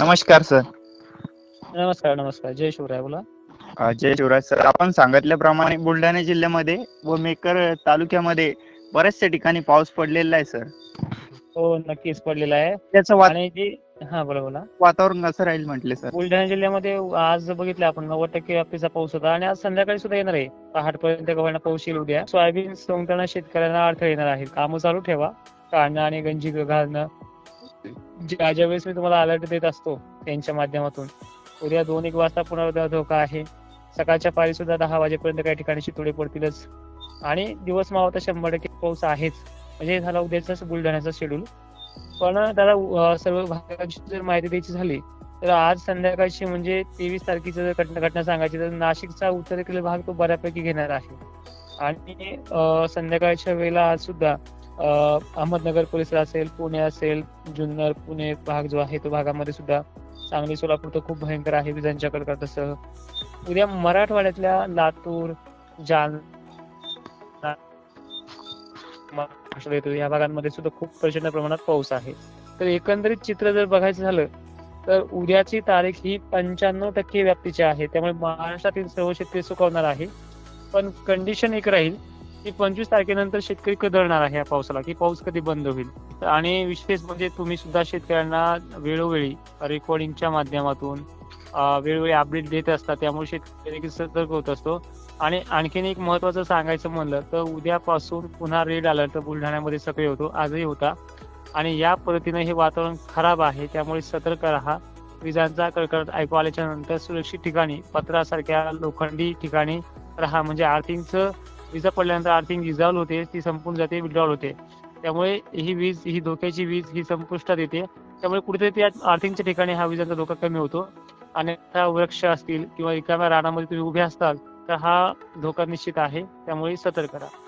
नमस्कार सर. नमस्कार नमस्कार. जय शिवराय बोला. अ, जय शिवराज सर. आपण सांगितल्याप्रमाणे बुलढाणा जिल्ह्यामध्ये व मेकर तालुक्यामध्ये बऱ्याचशा ठिकाणी पाऊस पडलेला आहे सर. हो नक्कीच पडलेला आहे. त्याचं वा- आणि जी हा बोला बोला. वातावरण कसं राहील म्हटले सर? बुलढाणा जिल्ह्यामध्ये आज बघितलं आपण नव्वद टक्के व्याप्तीचा पाऊस होता आणि आज संध्याकाळी सुद्धा येणार आहे. पहाटपर्यंत गव्हाणा पाऊस येईल उद्या. सोयाबीन सोंगताना शेतकऱ्यांना अडथळे येणार आहेत. कामं चालू ठेवा. काढणं आणि गंजी घालणं. ज्या ज्या वेळेस मी तुम्हाला अलर्ट देत असतो त्यांच्या माध्यमातून उद्या दोन एक वाजता पुन्हा धोका आहे. सकाळच्या पारी सुद्धा दहा वाजेपर्यंत काही ठिकाणी शितोडे पडतीलच. आणि दिवस मावता शंभर टक्के पाऊस आहेच. म्हणजे झाला उद्याचा बुलढाण्याचा शेड्यूल पण त्याला सर्व भागांची जर माहिती द्यायची झाली तर आज संध्याकाळची म्हणजे तेवीस तारखेची जर घटना घटना सांगायची तर नाशिकचा उत्तरेकडील भाग तो बऱ्यापैकी घेणार आहे. आणि संध्याकाळच्या वेळेला आज सुद्धा अहमदनगर परिसर असेल पुणे असेल जुन्नर पुणे भाग जो आहे तो भागामध्ये सुद्धा सांगली सोलापूर तर खूप भयंकर आहे विजांच्या कडकडाटासह उद्या मराठवाड्यातल्या लातूर जालना येतो या भागांमध्ये सुद्धा खूप प्रचंड प्रमाणात पाऊस आहे. तर एकंदरीत चित्र जर बघायचं झालं तर उद्याची तारीख ही पंच्याण्णव टक्के व्याप्तीची आहे. त्यामुळे महाराष्ट्रातील सर्व शेतकरी सुकवणार आहे. पण कंडिशन एक राहील की पंचवीस तारखेनंतर शेतकरी कदळणार आहे या पावसाला की पाऊस कधी बंद होईल? आणि विशेष म्हणजे तुम्ही सुद्धा शेतकऱ्यांना वेळोवेळी रेकॉर्डिंगच्या माध्यमातून वेळोवेळी अपडेट देत असतात त्यामुळे शेतकरी सतर्क होत असतो. आणि आणखीन एक महत्वाचं सांगायचं म्हणलं तर उद्यापासून पुन्हा रेड अलर्ट बुलढाण्यामध्ये सक्रिय होतो आजही होता. आणि या पद्धतीने हे वातावरण खराब आहे त्यामुळे सतर्क राहा. विजांचा कडकड ऐकू आल्याच्यानंतर सुरक्षित ठिकाणी पत्रासारख्या लोखंडी ठिकाणी राहा. म्हणजे आर्थिंगचं विजा पडल्यानंतर आर्थिंग विजावल होते ती संपून जाते विड्रॉल होते. त्यामुळे ही वीज ही धोक्याची वीज ही संपुष्टात येते. त्यामुळे कुठेतरी त्या आर्थिंगच्या ठिकाणी हा विजांचा धोका कमी होतो. आणि वृक्ष असतील किंवा रिकाम्या रानामध्ये तुम्ही उभे असताल तर हा धोका निश्चित आहे. त्यामुळे सतर्क राहा.